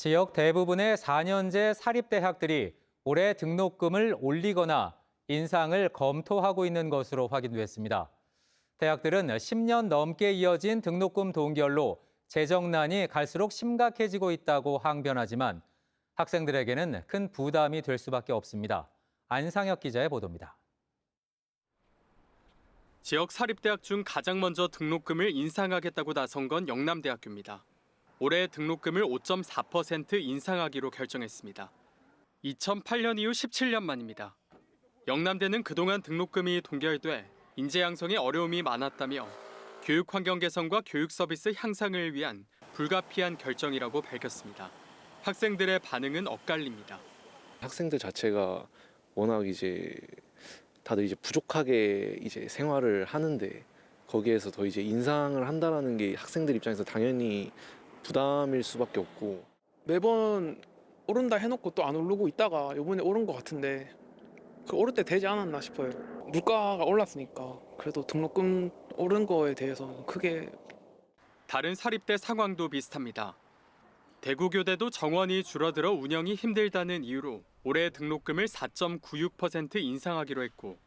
지역 대부분의 4년제 사립대학들이 올해 등록금을 올리거나 인상을 검토하고 있는 것으로 확인됐습니다. 대학들은 10년 넘게 이어진 등록금 동결로 재정난이 갈수록 심각해지고 있다고 항변하지만 학생들에게는 큰 부담이 될 수밖에 없습니다. 안상혁 기자의 보도입니다. 지역 사립대학 중 가장 먼저 등록금을 인상하겠다고 나선 건 영남대학교입니다. 올해 등록금을 5.4% 인상하기로 결정했습니다. 2008년 이후 17년 만입니다. 영남대는 그동안 등록금이 동결돼 인재 양성에 어려움이 많았다며 교육 환경 개선과 교육 서비스 향상을 위한 불가피한 결정이라고 밝혔습니다. 학생들의 반응은 엇갈립니다. 학생들 자체가 워낙 이제 다들 이제 부족하게 이제 생활을 하는데 거기에서 더 이제 인상을 한다라는 게 학생들 입장에서 당연히 부담일 수밖에 없고 매번 오른다 해놓고 또 안 오르고 있다가 이번에 오른 것 같은데 그 오를 때 되지 않았나 싶어요. 물가가 올랐으니까 그래도 등록금 오른 거에 대해서는 크게 다른 사립대 상황도 비슷합니다. 대구교대도 정원이 줄어들어 운영이 힘들다는 이유로 올해 등록금을 4.96% 인상하기로 했고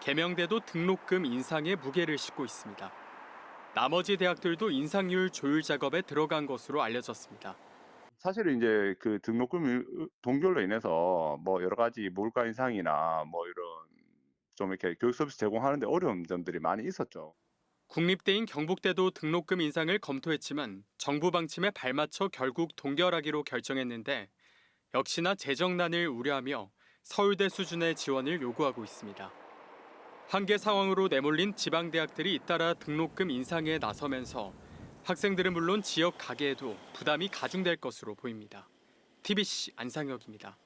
계명대도 등록금 인상에 무게를 싣고 있습니다. 나머지 대학들도 인상률 조율 작업에 들어간 것으로 알려졌습니다. 사실은 이제 그 등록금 동결로 인해서 뭐 여러 가지 물가 인상이나 뭐 이런 좀 이렇게 교육 서비스 제공하는데 어려운 점들이 많이 있었죠. 국립대인 경북대도 등록금 인상을 검토했지만 정부 방침에 발맞춰 결국 동결하기로 결정했는데 역시나 재정난을 우려하며 서울대 수준의 지원을 요구하고 있습니다. 한계 상황으로 내몰린 지방 대학들이 잇따라 등록금 인상에 나서면서 학생들은 물론 지역 가게에도 부담이 가중될 것으로 보입니다. TBC 안상혁입니다.